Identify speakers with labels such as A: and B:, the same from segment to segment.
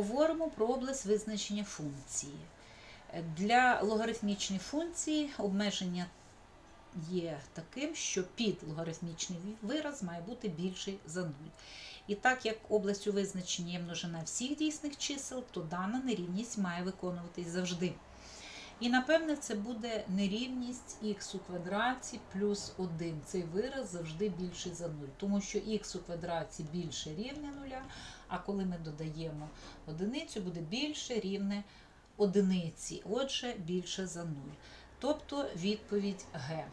A: поговоримо про область визначення функції. Для логарифмічної функції обмеження є таким, що під логарифмічний вираз має бути більший за 0. І так як областю визначення є множина всіх дійсних чисел, то дана нерівність має виконуватись завжди. І напевне це буде нерівність х у квадраті плюс 1. Цей вираз завжди більший за 0, тому що х у квадраті більше рівне 0, а коли ми додаємо одиницю, буде більше рівне одиниці, отже, більше за 0. Тобто відповідь Г.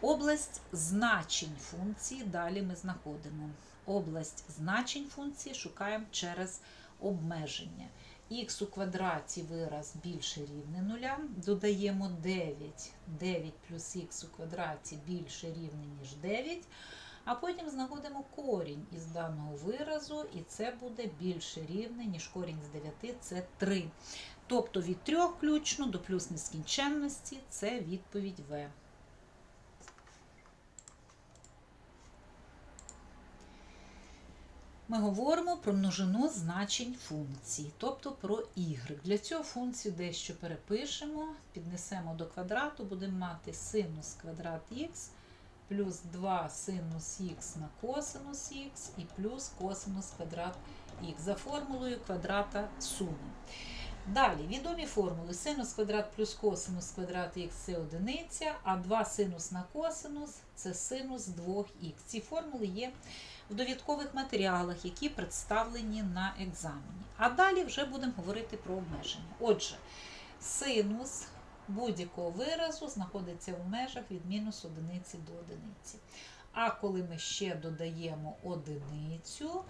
A: Область значень функції далі ми знаходимо. Область значень функції шукаємо через обмеження. Х у квадраті вираз більше рівне нуля. Додаємо 9. 9 плюс х у квадраті більше рівне, ніж 9. А потім знаходимо корінь із даного виразу, і це буде більше рівне, ніж корінь з 9, це 3. Тобто від 3 включно до плюс нескінченності це відповідь В. Ми говоримо про множину значень функцій, тобто про y. Для цього функцію дещо перепишемо, піднесемо до квадрату, будемо мати синус квадрат х плюс 2 синус х на косинус х і плюс косинус квадрат х за формулою квадрата суми. Далі, відомі формули синус квадрат плюс косинус квадрат х це одиниця, а 2 синус на косинус це синус 2х. Ці формули є в довідкових матеріалах, які представлені на екзамені. А далі вже будемо говорити про обмеження. Отже, синус будь-якого виразу знаходиться в межах від мінус одиниці до одиниці. А коли ми ще додаємо одиницю,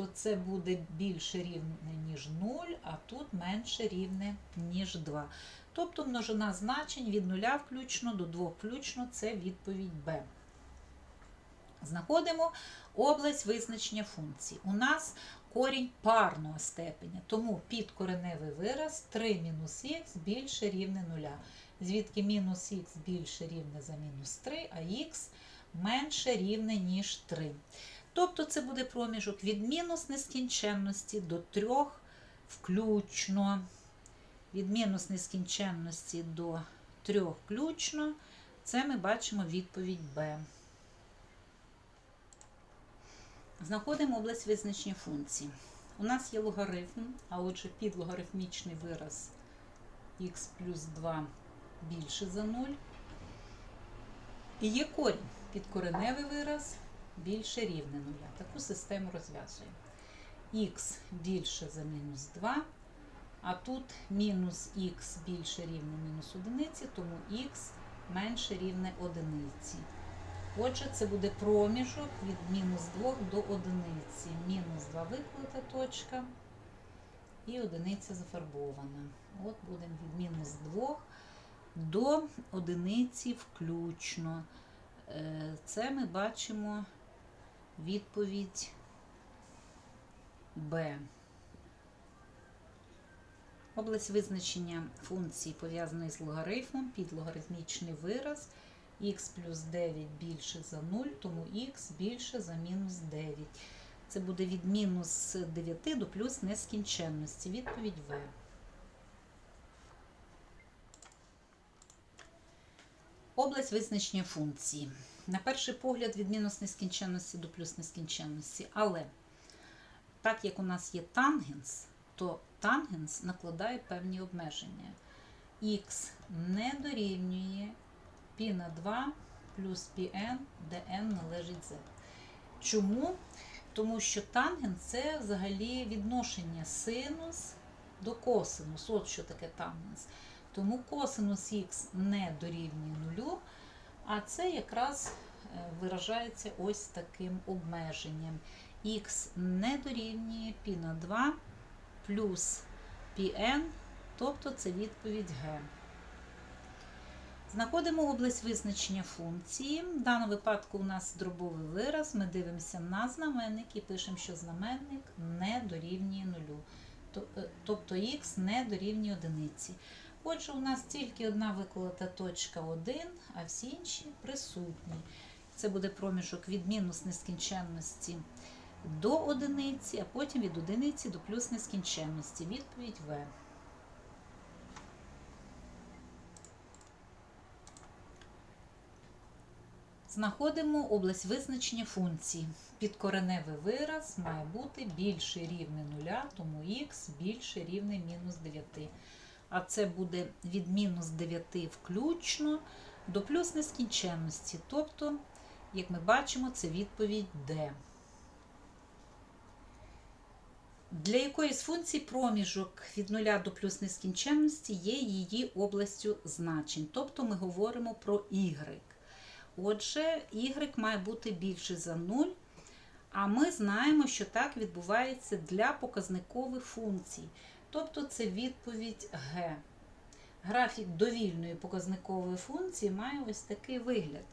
A: то це буде більше рівне, ніж 0, а тут менше рівне, ніж 2. Тобто множина значень від 0 включно до 2 включно це відповідь Б. Знаходимо область визначення функцій. У нас корінь парного степеня, тому підкореневий вираз 3 мінус х більше рівне 0. Звідки мінус х більше рівне за мінус 3, а х менше рівне, ніж 3. Тобто це буде проміжок від мінус нескінченності до 3 включно. Від мінус нескінченності до 3 включно. Це ми бачимо відповідь Б. Знаходимо область визначення функції. У нас є логарифм, а отже підлогарифмічний вираз х плюс 2 більше за 0. І є корінь, підкореневий вираз більше рівне 0. Таку систему розв'язуємо. х більше за мінус 2, а тут мінус х більше рівне мінус 1, тому х менше рівне 1. Отже, це буде проміжок від мінус 2 до одиниці. Мінус 2 виклита точка і одиниця зафарбована. От будемо від мінус 2 до одиниці включно. Е, це ми бачимо відповідь Б. Область визначення функції пов'язаної з логарифмом, підлогарифмічний вираз х плюс 9 більше за 0, тому х більше за мінус 9. Це буде від мінус 9 до плюс нескінченності. Відповідь В. Область визначення функції. На перший погляд, від мінус нескінченності до плюс нескінченності. Але так як у нас є тангенс, то тангенс накладає певні обмеження. Х не дорівнює π на 2 плюс πn, де n належить z. Чому? Тому що тангенс це взагалі відношення синус до косинус. От що таке тангенс. Тому косинус х не дорівнює нулю, а це якраз виражається ось таким обмеженням. Х не дорівнює π на 2 плюс πn, тобто це відповідь Г. Знаходимо область визначення функції. В даному випадку у нас дробовий вираз. Ми дивимося на знаменник і пишемо, що знаменник не дорівнює нулю. Тобто х не дорівнює одиниці. Отже, у нас тільки одна виколота точка 1, а всі інші присутні. Це буде проміжок від мінус нескінченності до одиниці, а потім від одиниці до плюс нескінченності. Відповідь В. Знаходимо область визначення функції. Підкореневий вираз має бути більше рівне нуля, тому х більше рівне мінус 9. А це буде від мінус 9 включно до плюс нескінченності. Тобто, як ми бачимо, це відповідь D. Для якоїсь функції проміжок від нуля до плюс нескінченності є її областю значень. Тобто ми говоримо про y. Отже, y має бути більше за 0, а ми знаємо, що так відбувається для показникових функцій. Тобто це відповідь Г. Графік довільної показникової функції має ось такий вигляд.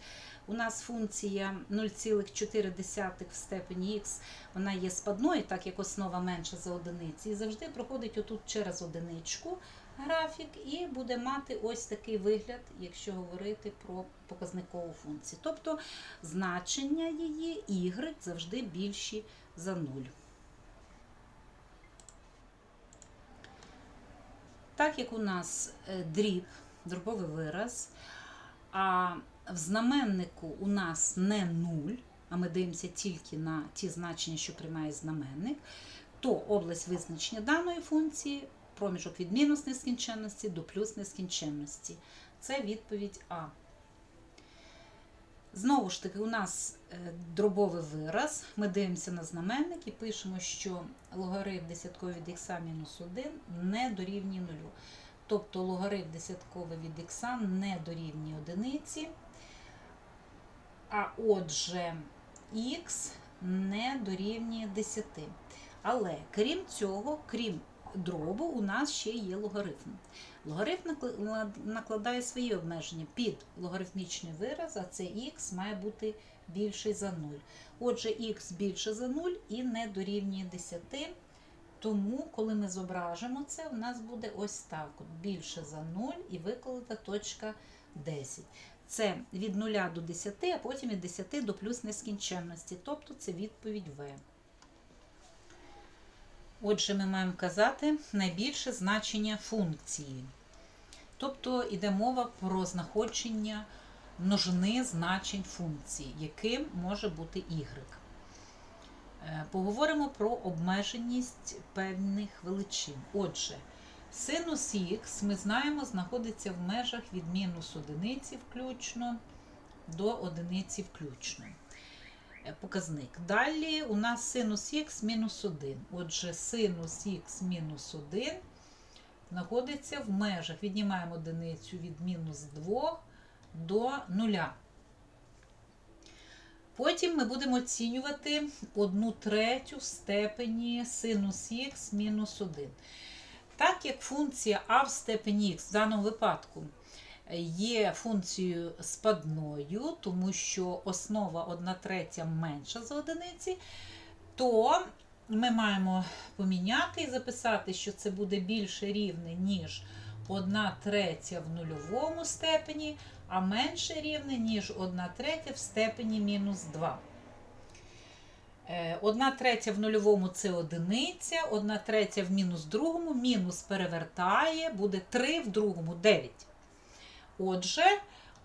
A: У нас функція 0,4 в степені х, вона є спадною, так як основа менша за одиниці, і завжди проходить отут через одиничку графік і буде мати ось такий вигляд, якщо говорити про показникову функцію. Тобто значення її y завжди більші за 0. Так як у нас е, дріб, дробовий вираз, а в знаменнику у нас не нуль, а ми дивимося тільки на ті значення, що приймає знаменник, то область визначення даної функції проміжок від мінус нескінченності до плюс нескінченності. Це відповідь А. Знову ж таки, у нас е, дробовий вираз. Ми дивимося на знаменник і пишемо, що логарифм десятковий від х мінус 1 не дорівнює нулю. Тобто логарифм десятковий від х не дорівнює одиниці. А отже, х не дорівнює 10. Але крім цього, крім дробу, у нас ще є логарифм. Логарифм накладає свої обмеження під логарифмічний вираз, а це х має бути більший за 0. Отже, х більше за 0 і не дорівнює 10. Тому, коли ми зображимо це, у нас буде ось так: більше за 0 і викладена точка 10. Це від 0 до 10, а потім від 10 до плюс нескінченності. Тобто це відповідь В. Отже, ми маємо казати найбільше значення функції. Тобто йде мова про знаходження множини значень функції, яким може бути y. Е, Поговоримо про обмеженість певних величин. Отже, синус х, ми знаємо, знаходиться в межах від мінус одиниці включно до одиниці включно. Показник. Далі у нас синус х мінус 1. Отже, синус х мінус 1 знаходиться в межах. Віднімаємо одиницю від мінус 2 до 0. Потім ми будемо оцінювати 1 третю степені синус х мінус 1. Так як функція а в степені х в даному випадку є функцією спадною, тому що основа 1 третя менша за одиниці, то ми маємо поміняти і записати, що це буде більше рівне, ніж 1 третя в нульовому степені, а менше рівне, ніж 1 третя в степені мінус 2. 1 третя в нульовому це одиниця, 1 третя в мінус другому, мінус перевертає, буде 3 в другому 9. Отже,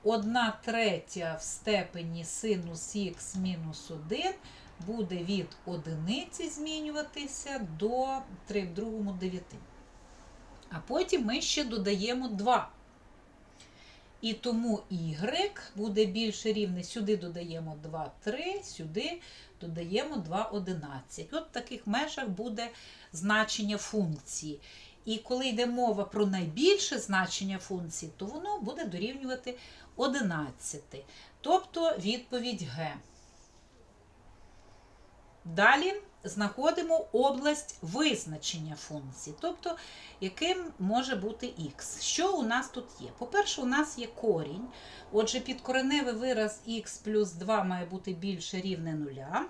A: 1 третя в степені синус х мінус 1 буде від одиниці змінюватися до 3 в другому 9. А потім ми ще додаємо 2. І тому y буде більше рівне. Сюди додаємо 2, 3, сюди додаємо 2, 11. От в таких межах буде значення функції. І коли йде мова про найбільше значення функції, то воно буде дорівнювати 11. Тобто відповідь Г. Далі знаходимо область визначення функції, тобто яким може бути х. Що у нас тут є? По-перше, у нас є корінь. Отже, підкореневий вираз х плюс 2 має бути більше рівне нуля.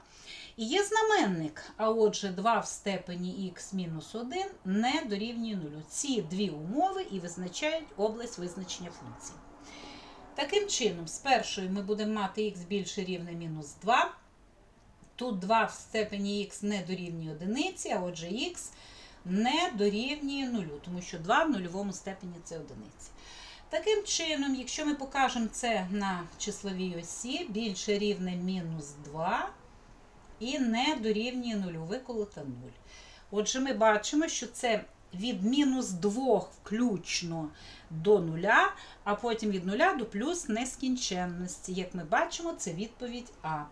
A: І є знаменник, а отже, 2 в степені х мінус 1 не дорівнює нулю. Ці дві умови і визначають область визначення функції. Таким чином, з першою ми будемо мати х більше рівне мінус 2 Тут 2 в степені х не дорівнює одиниці, а отже х не дорівнює нулю, тому що 2 в нульовому степені це одиниці. Таким чином, якщо ми покажемо це на числовій осі, більше рівне мінус 2 і не дорівнює нулю, виколота 0. Отже, ми бачимо, що це від мінус 2 включно до нуля, а потім від нуля до плюс нескінченності. Як ми бачимо, це відповідь А.